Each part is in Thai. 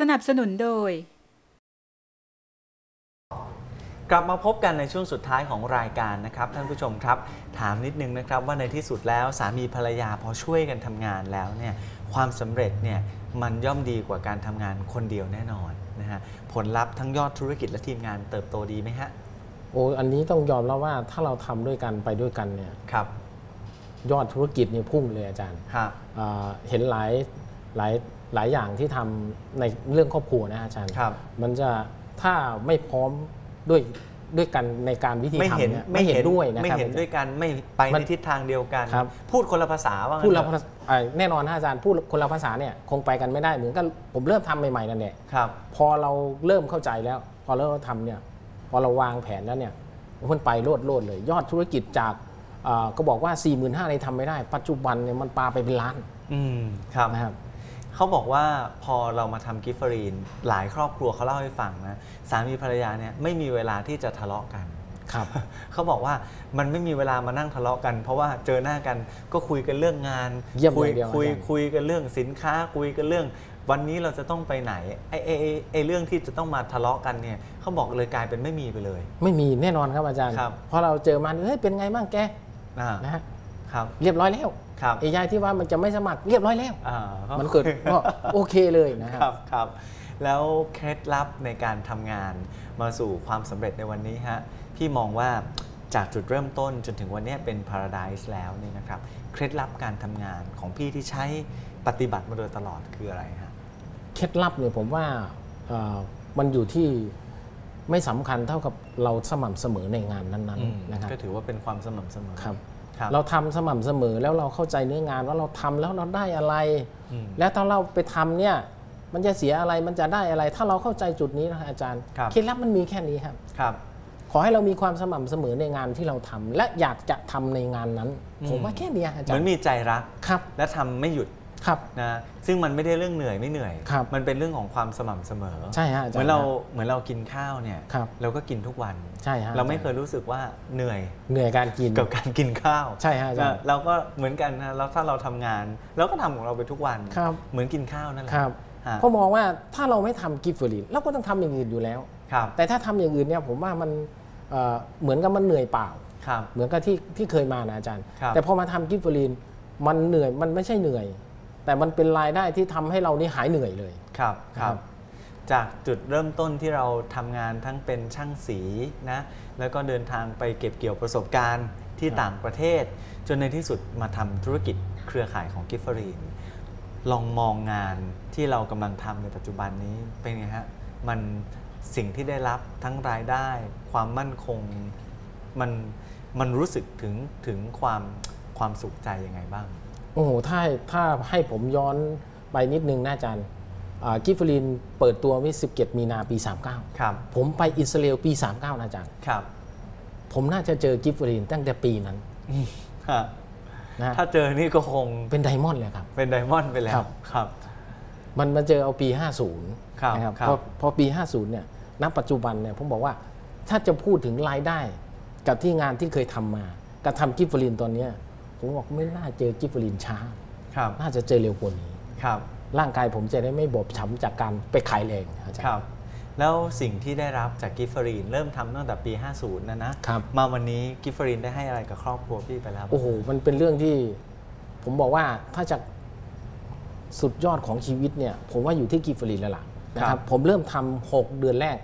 สนับสนุนโดย กลับมาพบกันในช่วงสุดท้ายของรายการนะครับ ท่านผู้ชมครับ ถามนิดนึงนะครับว่าในที่สุดแล้วสามีภรรยาพอช่วยกันทำงานแล้วเนี่ยความสำเร็จเนี่ยมันย่อมดีกว่าการทำงานคนเดียวแน่นอนนะฮะผลลัพธ์ทั้งยอดธุรกิจและทีมงานเติบโตดีไหมฮะโอ้อันนี้ต้องยอมแล้วว่าถ้าเราทำด้วยกันไปด้วยกันเนี่ยครับยอดธุรกิจเนี่ยพุ่งเลยอาจารย์ฮะ อ่าเห็นหลายหลาย หลายอย่างที่ทำในเรื่องครอบครัวนะอาจารย์ครับมันจะถ้าไม่พร้อมด้วยด้วยกันในการวิธีไม่เห็นทำเนี่ยไม่เห็นด้วยนะไม่ครับเห็นด้วยกันไม่ไปมัในนทิศทางเดียวกันครับพูดคนละภาษาว่างั้นพูดละเถภาอะษาอ่าแน่นอนนะอาจารย์พูดคนละภาษาเนี่ยคงไปกันไม่ได้เหมือนกันผมเริ่มทำใหม่ๆนั่นแหละครับพอเราเริ่มเข้าใจแล้ว พอเริ่มทำเนี่ยพอเราวางแผนแล้วเนี่ยมันไปโลดโลดเลย ยอดธุรกิจจากอ่าก็บอกว่า4 5 0 0 0ในทำไม่ได้ ปัจจุบันเนี่ยมันปาไปเป็นล้านอืมครับนะครับ เขาบอกว่าพอเรามาทำกิฟเฟอรีน หลายครอบครัวเขาเล่าให้ฟังนะสามีภรรยาเนี่ยไม่มีเวลาที่จะทะเลาะกัน ครับ เขาบอกว่ามันไม่มีเวลามานั่งทะเลาะกัน เพราะว่าเจอหน้ากันก็คุยกันเรื่องงานเยี่ยมคุยอย่างเดียวคุยอาจารย์ คุยกันเรื่องสินค้าคุยกันเรื่อง วันนี้เราจะต้องไปไหนไอ้ไอ้ไอ้ไอ้เรื่องที่จะต้องมาทะเลาะกันเนี่ยเขาบอกเลยกลายเป็นไม่มีไปเลย ไม่มีแน่นอนครับอาจารย์ ครับพอเราเจอมันเฮ้ยเป็นไงบ้างแกอ่านะฮะครับ เรียบร้อยแล้ว ครับไอ้ยายที่ว่ามันจะไม่สมัครเรียบร้อยแล้วอ่ามันเกิดก็โอเคเลยนะคครัรับบครับ แล้วเคล็ดลับในการทำงานมาสู่ความสำเร็จในวันนี้ฮะพี่มองว่าจากจุดเริ่มต้นจนถึงวันนี้เป็น Paradise แล้วเนี่ยนะครับ เคล็ดลับการทำงานของพี่ที่ใช้ปฏิบัติมาโดยตลอดคืออะไรฮะเคล็ดลับเนี่ยผมว่าเอ่อมันอยู่ที่ไม่สำคัญเท่ากับเราสม่ำเสมอในงานนั้นอืมๆนะครับก็ถือว่าเป็นความสม่ำเสมอครับครับ เราทำสม่ำเสมอแล้วเราเข้าใจเนื้องานว่าเราทำแล้วเราได้อะไรอืมแล้วถ้าเราไปทำเนี่ยมันจะเสียอะไรมันจะได้อะไร ถ้าเราเข้าใจจุดนี้นะอาจารย์ครับเคล็ดลับมันมีแค่นี้ครับครับ ขอให้เรามีความสม่ำเสมอในงานที่เราทำและอยากจะทำในงานนั้นอืมผมว่าแค่เนี้ยอาเหจารมือนย์มีใจรักครับ และทำไม่หยุด ครับนะซึ่งมันไม่ได้เรื่องเหนื่อยไม่เหนื่อยครับมันเป็นเรื่องของความสม่ำเสมอใช่ฮะอาจารย์เหมือนเราเหมือนเรากินข้าวเนี่ยครับเราก็กินทุกวันใช่ฮะเราไม่เคอจยรู้สึกว่าเหนื่อยเหนื่อยการกินกับการกินข้าวใช่ฮะอาจารย์นะเราก็เหมือนกันนะแล้วถ้าเราทำงานเราก็ทำของเราไปทุกวันครับเหมือนกินข้าวนั่นแหละครับฮะเพราะมองว่าถ้าเราไม่ทำกิฟต์เฟอรีนเราก็ต้องทำอย่างอื่นอยู่แล้วครับแต่ถ้าทำอย่างอื่นเนี่ยผมว่ามันเอ่อเหมือนกับมันเหนื่อยเปล่าครับเหมือนกับที่ที่เคยมานะอาจารย์ครับแต่พอมาทำกิฟต์เฟอรีนมันเหนื่อยมันไม่ใช่เหนื่อย แต่มันเป็นรายได้ที่ทำให้เรานี่หายเหนื่อยเลยครับคครัรับบจากจุดเริ่มต้นที่เราทำงานทั้งเป็นช่างสีนะแล้วก็เดินทางไปเก็บเกี่ยวประสบการณ์ที่ต่างประเทศ จนในที่สุดมาทำธุรกิจเครือข่ายของกิฟเฟอรีนลองมองงานที่เรากำลังทำในปัจจุบันนี้เป็นไงฮะมันสิ่งที่ได้รับทั้งรายได้ ความมั่นคงมันมันรู้สึกถึงถึงความความสุขใจยังไงบ้าง โอ้โหถ้าถ้าให้ผมย้อนไปนิดนึงนะอาจารย์อ่ากิฟต์เฟอรีนเปิดตัววิ17 มีนาปี 39 ครับ ผมไปอิสราเอลปี 39 นะอาจารย์ครับ ผมน่าจะเจอกิฟต์เฟอรีนตั้งแต่ปีนั้นฮะนะถ้าเจอนี่ก็คงเป็นไดมอนด์เลยครับ เป็นไดมอนด์ไปแล้วครับครับมันมาเจอเอาปี 50 ครับนะครับครับพอพอปี 50 เนี่ยณปัจจุบันเนี่ยผมบอกว่าถ้าจะพูดถึงรายได้กับที่งานที่เคยทำมากับทำกิฟต์ฟลินตอนเนี้ย ผมบอกไม่น่าเจอกิฟต์ฟลินช้า ครับน่าจะเจอเร็วกว่านี้ ครับ ร่างกายผมจะได้ไม่บอบช้ำจากการไปขายแรงอาจารครับย์แล้วสิ่งที่ได้รับจากกิฟเฟอรีน เริ่มทำตั้งแต่ปี 50 นะนะครับ มาวันนี้กิฟเฟอรีนได้ให้อะไรกับครอบครัวพี่ไปแล้ว โอ้โห มันเป็นเรื่องที่ ผมบอกว่าถ้าจะสุดยอดของชีวิตเนี่ย ผมว่าอยู่ที่กิฟต์ฟลินแล้วล่ะนะคครัรับบ ผมเริ่มทำหกเดือนแรก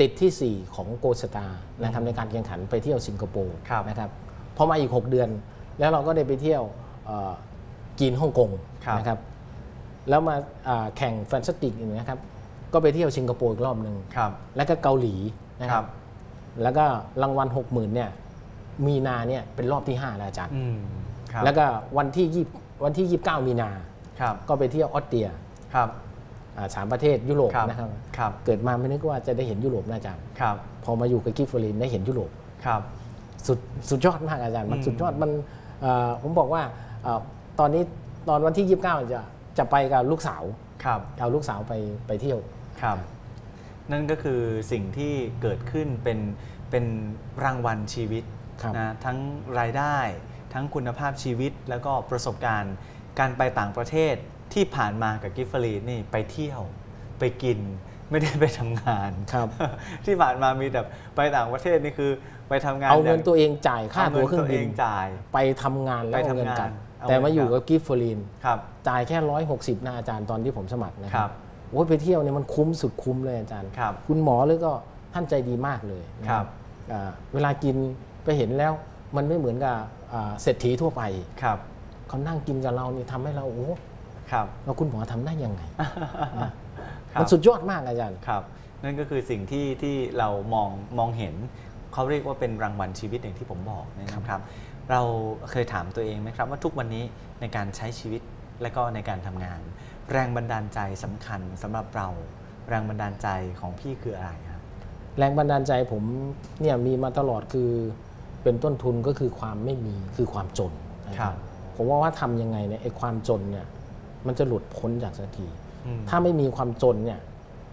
ติดที่ 4 ของโกสตานะครับในการแข่งขันไปเที่ยวสิงคโปร์ครับ นะครับพอมาอีก 6 เดือน แล้วเราก็ได้ไปเที่ยวเอ่อจีนฮ่องกงครับนะครับแล้วมาอ่าแข่งแฟนสติกอีกนะครับก็ไปเที่ยวสิงคโปร์อีกรอบหนึ่งครับแล้วก็เกาหลีนะคครัรับบแล้วก็รางวัล6 0,000เนี่ยมีนาเนี่ยเป็นรอบที่5แล้วอาจารย์อืมครับแล้วก็วันที่ยี่วันที่29มีนาครับก็ไปเที่ยวออสเตรียครับอ่าสามประเทศยุโรปครับนะครับครับ เกิดมาไม่นึกว่าจะได้เห็นยุโรปนะอาจารย์ครับพอมาอยู่กับกิฟฟอรีนได้เห็นยุโรปครับสุดสุดยอดมากอาจารย์ มันอืมสุดยอดมันเอ่อ ผมบอกว่าเอ่อตอนนี้ตอนวันที่ 29 จะจะไปกับลูกสาวครับเอาลูกสาวไปไปเที่ยวครับ นั่นก็คือสิ่งที่เกิดขึ้นเป็นเป็นรางวัลชีวิตครับนะทั้งรายได้ ทั้งคุณภาพชีวิต แล้วก็ประสบการณ์การไปต่างประเทศที่ผ่านมากับกิฟฟรีนี่ไปเที่ยวไปกิน ไม่ได้ไปทำงานครับ ที่ผ่านมามีแต่ไปต่างประเทศนี่คือไปทำงาน เอาเงินย่ตัวเองจ่ายค่าเอาตั๋วเครื่ตัองวเอบินงจ่าย ไปทำงานแล้วไปเอาทำเงินกลับงานเอาแต่มาเงินอยู่กลักับบกิฟต์ฟรีนครับจ่ายแค่160นะอาจารย์ตอนที่ผมสมัครนะคครัรับบโอ้ยไปเที่ยวเนี่ยมันคุ้มสุดคุ้มเลยอาจารย์ครับคุณหมอเลยก็ท่านใจดีมากเลยนะครับอ่าเวลากินไปเห็นแล้วมันไม่เหมือนกับอ่าเศรษฐีทั่วไปครับเขานั่งกินกับเรานี่ทำให้เราโอ้โหครับแล้วคุณหมอทำได้ยังไงครับ มันสุดยอดมากอาจารย์ครับ นั่นก็คือสิ่งที่ที่เรามองมองเห็นเขาเรียกว่าเป็นรางวัลชีวิตอย่างที่ผมบอกเนยนะครับเราเคยถามตัวเองไหมครับ ว่าทุกวันนี้ในการใช้ชีวิตและก็ในการทำงาน แรงบันดาลใจสำคัญสำหรับเรา แรงบันดาลใจของพี่คืออะไรครับแรงบันดาลใจผมเนี่ยมีมาตลอดคือเป็นต้นทุนก็คือความไม่มีคือความจนนะครับผมว่าว่าทำยังไงเนี่ยไอ้ความจนเนี่ยมันจะหลุดพ้นจากสักทีอืม ถ้าไม่มีความจนเนี่ย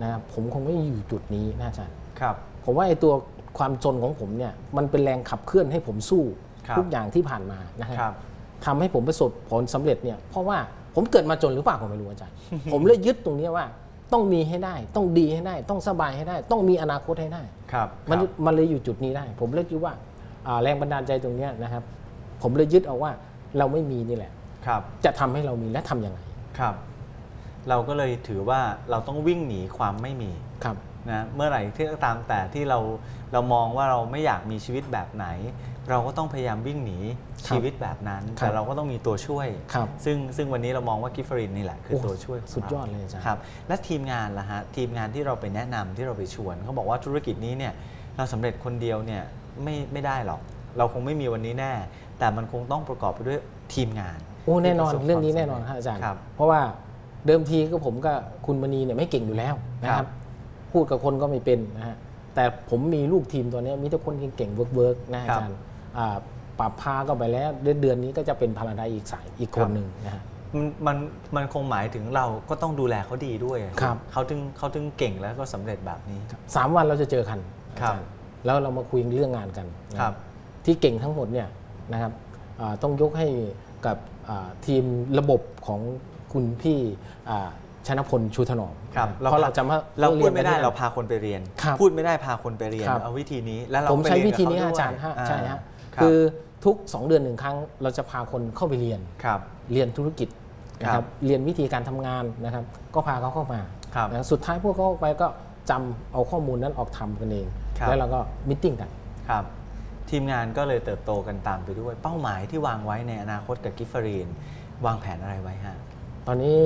นะครับผมคงไม่อยู่จุดนี้นะอาจารย์ครับ ผมว่าไอ้ตัวความจนของผมเนี่ยมันเป็นแรงขับเคลื่อนให้ผมสู้ครับทุกอย่างที่ผ่านมานะคครัรับบทำให้ผมประสบผลสำเร็จเนี่ยเพราะว่าผมเกิดมาจนหรือเปล่าผมไม่รู้อาจารย์ ผมเลยยึดตรงเนี้ยว่าต้องมีให้ได้ ต้องดีให้ได้ ต้องสบายให้ได้ ต้องมีอนาคตให้ได้ครับมันครับมันเลยอยู่จุดนี้ได้ ผมเลยคิดว่าอ่าแรงบันดาลใจตรงเนี้ยนะครับ ผมเลยยึดเอาว่าเราไม่มีนี่แหละครับ จะทำให้เรามีและทำยังไงครับ เราก็เลยถือว่าเราต้องวิ่งหนีความไม่มีครับนะเมื่อไหร่ที่ก็ตามแต่ที่เราเรามองว่าเราไม่อยากมีชีวิตแบบไหน เราก็ต้องพยายามวิ่งหนีครับชีวิตแบบนั้นครับแต่เราก็ต้องมีตัวช่วยครับซึ่งซึ่งวันนี้เรามองว่ากิฟฟรินนี่แหละคือโอ้ตัวช่วยของสุดยอดราเลยอาจารย์ครับและทีมงานล่ะฮะทีมงานที่เราไปแนะนำที่เราไปชวนเขาบอกว่าธุรกิจนี้เนี่ยเราสำเร็จคนเดียวเนี่ยไม่ไม่ได้หรอก เราคงไม่มีวันนี้แน่ แต่มันคงต้องประกอบไปด้วยทีมงานโอ้แน่นอนที่ประสบเรื่องนี้ความแน่นอนสำครับอาจารย์ครับเพราะว่า เดิมทีก็ผมกับคุณมณีเนี่ยไม่เก่งอยู่แล้วนะคครัรับบพูดกับคนก็ไม่เป็นนะฮะแต่ผมมีลูกทีมตัวเนี้ยมีแต่คนเก่งๆเวิร์กเวิร์กนะอาจารย์อ่าปรับพาก็ไปแล้วเดือนเดือนนี้ก็จะเป็นพาราไดอีกสายอีกคนหนึ่งนะฮะมันมันมันคงหมายถึงเราก็ต้องดูแลเขาดีด้วยอะครับเขาถึงเขาถึงเก่งแล้วก็สำเร็จแบบนี้สามวันเราจะเจอกันอาครับจารย์แล้วเรามาคุยเรื่องงานกันนะครับ ที่เก่งทั้งหมดเนี่ยนะครับอ่าต้องยกให้กับอ่าทีมระบบของ คุณพี่อ่าชนะพลชูถนอมครับนะเพราะเราจะมาเราพูดไม่ได้ยนกันที่นั่นเราพาคนไปเรียนครับพูดไม่ได้พาคนไปเรียนครับเอาวิธีนี้แล้วเราผมก็ไปใช้เรียนวิธีนี้กับเขอาจารย์ด้วฮะอ่ใช่ฮะรับคือทุก 2 เดือนหนึ่งครั้ง เราจะพาคนเข้าไปเรียนครับเรียนธุรกิจนะคครัรับบเรียนวิธีการทำงานนะครับ ก็พาเขาเข้ามาครับนะสุดท้ายพวกเขาไปก็จำเอาข้อมูลนั้นออกทำกันเองครับแล้วเราก็มิทติ้งกันครับทีมงานก็เลยเติบโตกันตามไปด้วย เป้าหมายที่วางไว้ในอนาคตกับกิฟฟรีนวางแผนอะไรไว้ฮะ ตอนนี้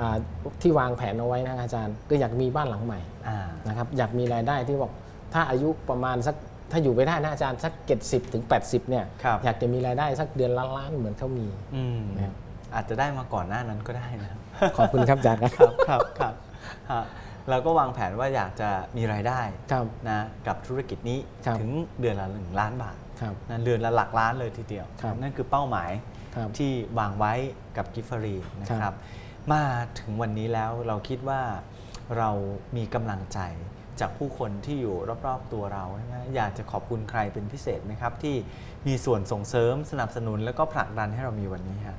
อ่าที่วางแผนเอาไว้นะอาจารย์ก็อยากมีบ้านหลังใหม่อ่านะครับอยากมีรายได้ที่บอกถ้าอายุประมาณสักถ้าอยู่ไปได้นะอาจารย์สักเจ็ดสิบถึงแปดสิบเนี่ยครับอยากจะมีรายได้สักเดือนล้านล้านๆเหมือนเขามีอืมนะครับอาจจะได้มาก่อนหน้านั้นก็ได้นะครับขอบคุณครับอาจารย์ครับครับครับครับฮะเราก็วางแผนว่าอยากจะมีรายได้ครับนะกับธุรกิจนี้ครับถึงเดือนละหนึ่งล้านบาทครับนะเดือนละหลักล้านเลยทีเดียวครับนั่นคือเป้าหมาย ครับที่วางไว้กับกิฟฟรีนะคครัรับบมาถึงวันนี้แล้วเราคิดว่าเรามีกำลังใจจากผู้คนที่อยู่รอบๆตัวเราใช่ไหมอยากจะขอบคุณใครเป็นพิเศษไหมครับ ที่มีส่วนส่งเสริมสนับสนุนแล้วก็ผลักดันให้เรามีวันนี้ครับ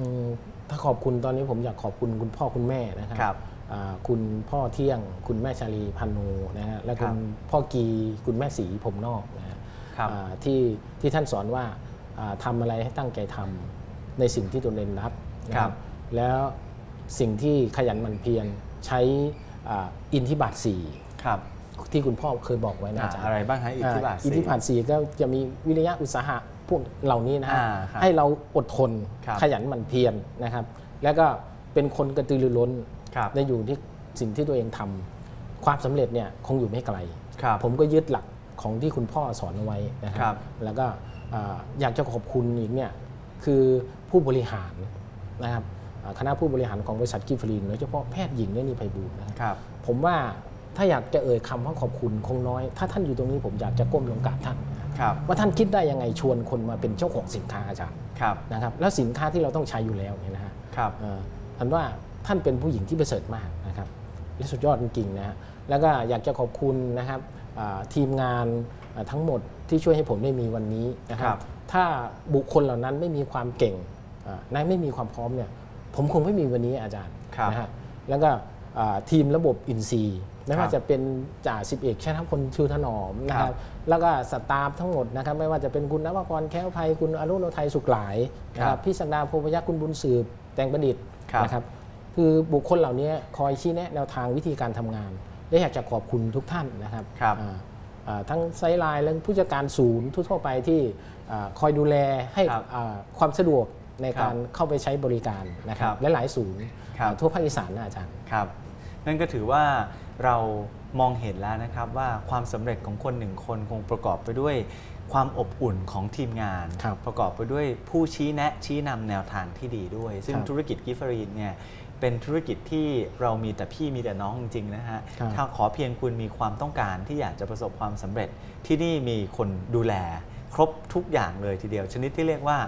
อืมถ้าขอบคุณตอนนี้ผมอยากขอบคุณคุณพ่อคุณแม่นะครัครับอ่าคุณพ่อเที่ยง คุณแม่ชาลีพันโนนะฮะและครัคุบณพ่อกีคุณแม่สีผมนอกนะฮะครับอ่าที่ที่ท่านสอนว่า อ่าทำอะไรให้ตั้งใจทำในสิ่งที่ตนเองรักนะคครัรับบแล้วสิ่งที่ขยันหมั่นเพียรใช้อ่าอินทิบาทสี่ครับที่คุณพ่อเคยบอกไว้นะอ่าอาจารย์อะไรบ้างฮะอิทธิบาทอิทธิบาทสี่ก็จะมีวิริยะอุตสาหะพวกเหล่านี้นะฮะอ่าครับให้เราอดทนครับขยันหมั่นเพียรนะครับ แล้วก็เป็นคนกระตือรือร้นครับในอยู่ที่สิ่งที่ตัวเองทำความสำเร็จเนี่ยคงอยู่ไม่ไกลครับผมก็ยึดหลักของที่คุณพ่อสอนเอาไว้นะคครัรับ แล้วก็ อ่าอยากจะขอบคุณอีกเนี่ยคือผู้บริหารนะครับอ่าคณะผู้บริหารของบริษัทกิฟฟรีนโดยเฉพาะแพทย์หญิงเนี่ยนี่ไพบูลย์นะครับครับ ผมว่าถ้าอยากจะเอ่ยคำว่าขอบคุณคงน้อย ถ้าท่านอยู่ตรงนี้ผมอยากจะก้มลงกราบท่านครับว่าท่านคิดได้ยังไงชวนคนมาเป็นเจ้าของสินค้าอาจารย์ครับนะครับ แล้วสินค้าที่เราต้องใช้อยู่แล้วเนี่ยนะฮะครับเอ่อท่านว่าท่านเป็นผู้หญิงที่ประเสริฐมากนะครับและสุดยอดจริงๆนะฮะแล้วก็อยากจะขอบคุณนะครับอ่าทีมงานอ่าทั้งหมด ที่ช่วยให้ผมได้มีวันนี้นะครัครับบถ้าบุคคลเหล่านั้นไม่มีความเก่งอ่าและไม่มีความพร้อมเนี่ยผมคงไม่มีวันนี้อาจารย์ครับนะฮะแล้วก็อ่าทีมระบบอินซีย์ไม่ครัว่าบจะเป็นจ่าสิบเอกชนะพลชูถนอมนะคครัรับบแล้วก็สตาฟทั้งหมดนะครับ ไม่ว่าจะเป็นคุณนวกรแค้วภัยคุณอรุณโนไทยสุขหลายนะคครัรับบพี่สันดาโพพยัคฆ์คุณบุญสืบ แตงประดิษฐ์ครับนะครับ คือบุคคลเหล่านี้คอยชี้แนะแนวทางวิธีการทำงาน และอยากจะขอบคุณทุกท่านนะครับครับอ่าอ่า ทั้งไซด์ไลน์และผู้จัดการศูนย์ทั่วๆไปที่อ่าคอยดูแลให้ครับอ่าความสะดวกในครับการเข้าไปใช้บริการนะครัครับบและหลายศูนย์ครับอ่าทั่วภาคอีสานนะอาจารย์ครับ นั่นก็ถือว่าเรามองเห็นแล้วนะครับว่าความสำเร็จของคนหนึ่งคนคงประกอบไปด้วยความอบอุ่นของทีมงานครับประกอบไปด้วยผู้ชี้แนะชี้นำแนวทางที่ดีด้วย ซึ่งครับธุรกิจกิฟฟรีนเนี่ย เป็นธุรกิจที่เรามีแต่พี่มีแต่น้องจริงๆนะฮะครับ ถ้าขอเพียงคุณมีความต้องการที่อยากจะประสบความสำเร็จที่นี่มีคนดูแล ครบทุกอย่างเลยทีเดียว ชนิดที่เรียกว่า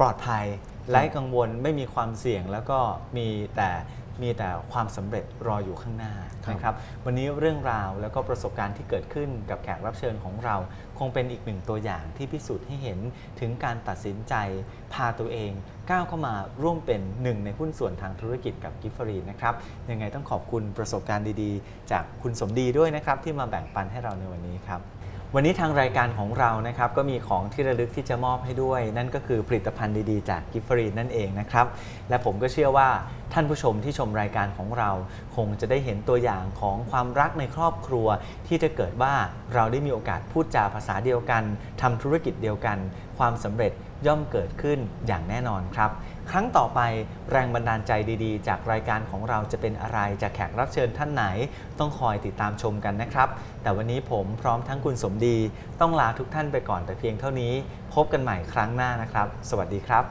ปลอดภัยไร้กังวลไม่มีความเสี่ยงแล้วก็มีแต่มีแต่ความสำเร็จรออยู่ข้างหน้าครับ นะครับ วันนี้เรื่องราวแล้วก็ประสบการณ์ที่เกิดขึ้นกับแขกรับเชิญของเราค งเป็นอีกหนึ่งตัวอย่างที่พิสูจน์ให้เห็นถึงการตัดสินใจ พาตัวเองก้าวเข้ามาร่วมเป็นหนึ่งในหุ้นส่วนทางธุรกิจกับกิฟฟรีนะครับยังไงต้องขอบคุณประสบการณ์ดีๆ จากคุณสมดีด้วยนะครับที่มาแบ่งปันให้เราในวันนี้ครับ วันนี้ทางรายการของเรานะครับก็มีของที่ระลึกที่จะมอบให้ด้วย นั่นก็คือผลิตภัณฑ์ดีๆ จากกิฟฟรีนั่นเองนะครับ และผมก็เชื่อว่าท่านผู้ชมที่ชมรายการของเรา คงจะได้เห็นตัวอย่างของความรักในครอบครัว ที่จะเกิดว่าเราได้มีโอกาสพูดจาภาษาเดียวกันทำธุรกิจเดียวกัน ความสำเร็จ ย่อมเกิดขึ้นอย่างแน่นอนครับ ครั้งต่อไปแรงบันดาลใจดี ๆ จากรายการของเราจะเป็นอะไรจากแขกรับเชิญท่านไหน ต้องคอยติดตามชมกันนะครับ แต่วันนี้ผมพร้อมทั้งคุณสมดี ต้องลาทุกท่านไปก่อนแต่เพียงเท่านี้ พบกันใหม่ครั้งหน้านะครับ สวัสดีครับ